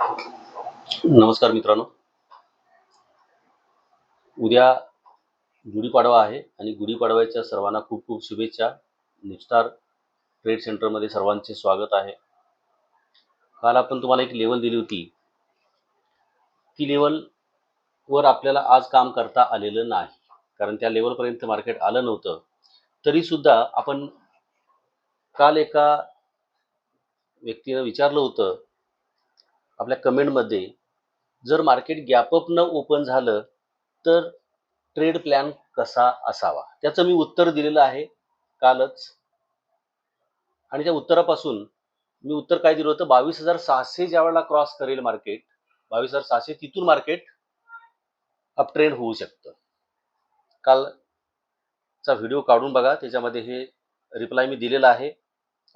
नमस्कार मित्रांनो. उद्या गुढीपाडवा आहे आणि गुढीपाडव्याच्या सर्वांना खूप खूप शुभेच्छा. निस्टार ट्रेड सेंटरमध्ये सर्वांचे स्वागत आहे. काल आपण तुम्हाला एक लेवल दिली होती. ती लेवल वर आपल्याला आज काम करता आलेलं नाही. कारण त्या लेवलपर्यंत मार्केट आलं नव्हतं. तरीसुद्धा आपण काल एका व्यक्तीनं विचारलं होतं आपल्या कमेंटमध्ये जर मार्केट गॅपअप न ओपन झालं तर ट्रेड प्लॅन कसा असावा? त्याचं मी उत्तर दिलेलं आहे कालच. आणि त्या उत्तरापासून मी उत्तर काय दिलं होतं? बावीस हजार सहाशे ज्या वेळेला क्रॉस करेल मार्केट बावीस हजार सहाशे तिथून मार्केट अप ट्रेंड होऊ शकतं. कालचा व्हिडिओ काढून बघा त्याच्यामध्ये हे रिप्लाय मी दिलेला आहे.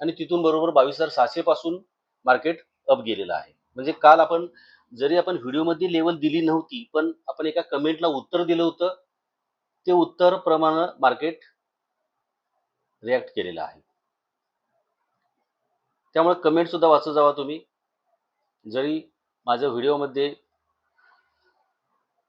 आणि तिथून बरोबर बावीस हजार सहाशे पासून मार्केट अप गेलेलं आहे. म्हणजे काल आपण जरी आपण व्हिडिओमध्ये लेवल दिली नव्हती पण आपण एका कमेंटला उत्तर दिलं होतं ते उत्तर प्रमाण मार्केट रिॲक्ट केलेलं आहे. त्यामुळे कमेंट सुद्धा वाचत जावा तुम्ही. जरी माझ्या व्हिडिओमध्ये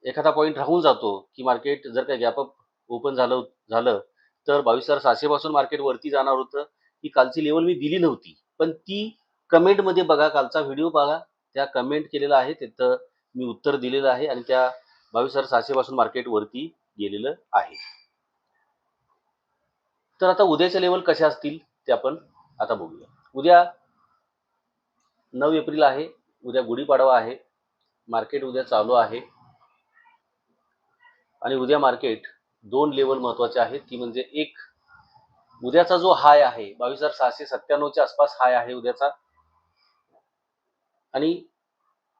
एखादा पॉईंट राहून जातो की मार्केट जर का गॅपअप ओपन झालं झालं तर बावीस हजार सहाशे पासून मार्केट वरती जाणार होतं ही कालची लेवल मी दिली नव्हती. पण ती कमेंटमध्ये बघा कालचा व्हिडिओ बघा त्या कमेंट केलेलं आहे तिथं मी उत्तर दिलेलं आहे आणि त्या बावीस हजार सहाशे पासून मार्केट वरती गेलेलं आहे. तर आता उद्याच्या लेवल कशा असतील ते आपण आता बघूया. उद्या नऊ एप्रिल आहे उद्या गुढीपाडवा आहे मार्केट उद्या चालू आहे. आणि उद्या मार्केट दोन लेवल महत्त्वाचे आहेत ती म्हणजे एक उद्याचा जो हाय आहे बावीस हजार सहाशे सत्त्याण्णवच्या आसपास हाय आहे उद्याचा आणि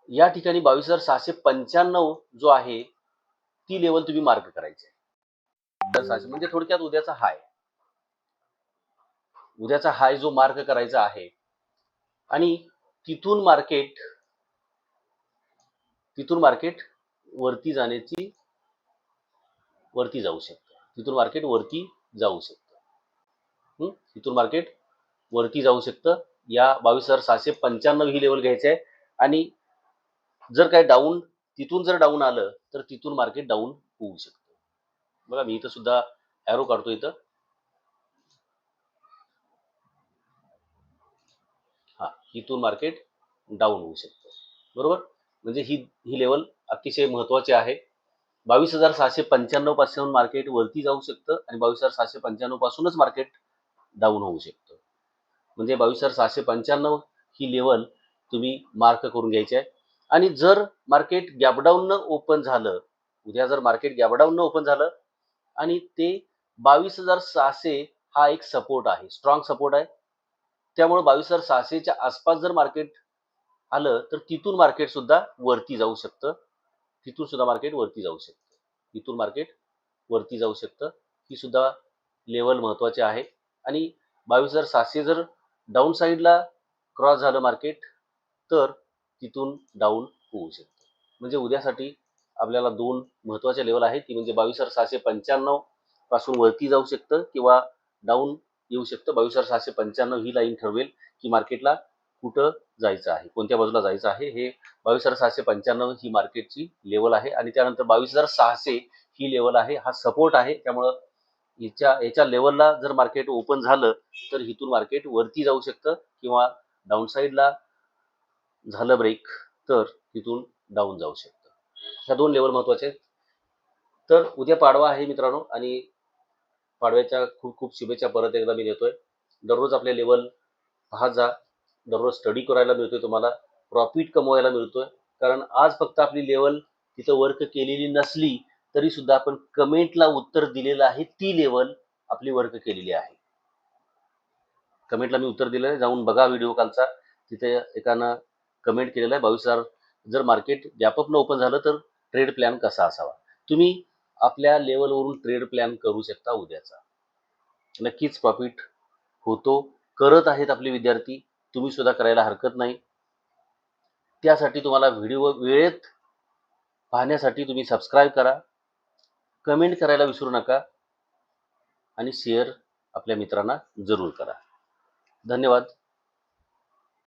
या ठिकाणी बावीस हजार सहाशे पंच्याण्णव जो आहे ती लेवल तुम्ही मार्क करायची आहे. सहाशे म्हणजे थोडक्यात उद्याचा हाय उद्याचा हाय जो मार्क करायचा आहे आणि तिथून मार्केट तिथून मार्केट वरती जाण्याची वरती जाऊ शकतं. तिथून मार्केट वरती जाऊ शकतं. तिथून मार्केट वरती जाऊ शकतं. या बावीस हजार सहाशे पंच्याण्णव ही लेवल घ्यायची आहे. आणि जर काय डाऊन तिथून जर डाऊन आलं तर तिथून मार्केट डाऊन होऊ शकतं. बघा मी इथं सुद्धा ॲरो काढतो इथं. हा इथून मार्केट डाऊन होऊ शकतं. बरोबर? म्हणजे ही ही लेवल अतिशय महत्वाची आहे. बावीस हजार सहाशे पंच्याण्णवपासून मार्केट वरती जाऊ शकतं आणि बावीस हजार सहाशे पंच्याण्णव पासूनच मार्केट डाऊन होऊ शकतं. म्हणजे बावीस हजार सहाशे पंच्याण्णव ही लेवल तुम्ही मार्क करून घ्यायची आहे. आणि जर मार्केट गॅपडाऊननं ओपन झालं उद्या जर मार्केट गॅपडाऊननं ओपन झालं आणि ते बावीस हजार सहाशे हा एक सपोर्ट आहे स्ट्रॉंग सपोर्ट आहे. त्यामुळे बावीस हजार सहाशेच्या आसपास जर मार्केट आलं तर तिथून मार्केट सुद्धा वरती जाऊ शकतं. तिथून सुद्धा मार्केट वरती जाऊ शकतं. तिथून मार्केट वरती जाऊ शकतं. ही सुद्धा लेवल महत्वाची आहे. आणि बावीस हजार सहाशे जर डाऊन साईडला क्रॉस झालं मार्केट तर तिथून डाऊन होऊ शकतं. म्हणजे उद्यासाठी आपल्याला दोन महत्त्वाच्या लेवल आहेत ती म्हणजे बावीस हजार सहाशे पंच्याण्णवपासून वरती जाऊ शकतं किंवा डाऊन येऊ शकतं. बावीस हजार सहाशे पंच्याण्णव ही लाईन ठरवेल की मार्केटला कुठं जायचं आहे कोणत्या बाजूला जायचं आहे. हे बावीस हजार सहाशे पंच्याण्णव ही मार्केटची लेवल आहे आणि त्यानंतर बावीस हजार सहाशे ही लेवल आहे. हा सपोर्ट आहे त्यामुळं याच्या याच्या लेवलला जर मार्केट ओपन झालं तर इथून मार्केट वरती जाऊ शकतं किंवा डाऊन साईडला झालं ब्रेक तर तिथून डाऊन जाऊ शकतं. ह्या दोन लेवल महत्त्वाचे आहेत. तर उद्या पाडवा आहे मित्रांनो आणि पाडव्याच्या खूप खूप शुभेच्छा परत एकदा मी देतोय. दररोज आपले लेवल पाहत जा. दररोज स्टडी करायला मिळतोय तुम्हाला. प्रॉफिट कमवायला मिळतोय. कारण आज फक्त आपली लेवल तिथं वर्क केलेली नसली तरी सुद्धा आपण कमेंटला उत्तर दिलेलं आहे. ती लेवल आपली वर्क केलेली आहे. कमेंटला मी उत्तर दिलेलं आहे. जाऊन बघा व्हिडिओ कालचा. तिथे एकानं कमेंट केलेलं आहे. बावीस हजार जर मार्केट व्यापकनं ओपन झालं तर ट्रेड प्लॅन कसा असावा? तुम्ही आपल्या लेवलवरून ट्रेड प्लॅन करू शकता उद्याचा. नक्कीच प्रॉफिट होतो. करत आहेत आपले विद्यार्थी. तुम्ही सुद्धा करायला हरकत नाही. त्यासाठी तुम्हाला व्हिडिओ वेळेत पाहण्यासाठी तुम्ही सबस्क्राईब करा. कमेंट करायला विसरू नका आणि शेअर आपल्या मित्रांना जरूर करा. धन्यवाद.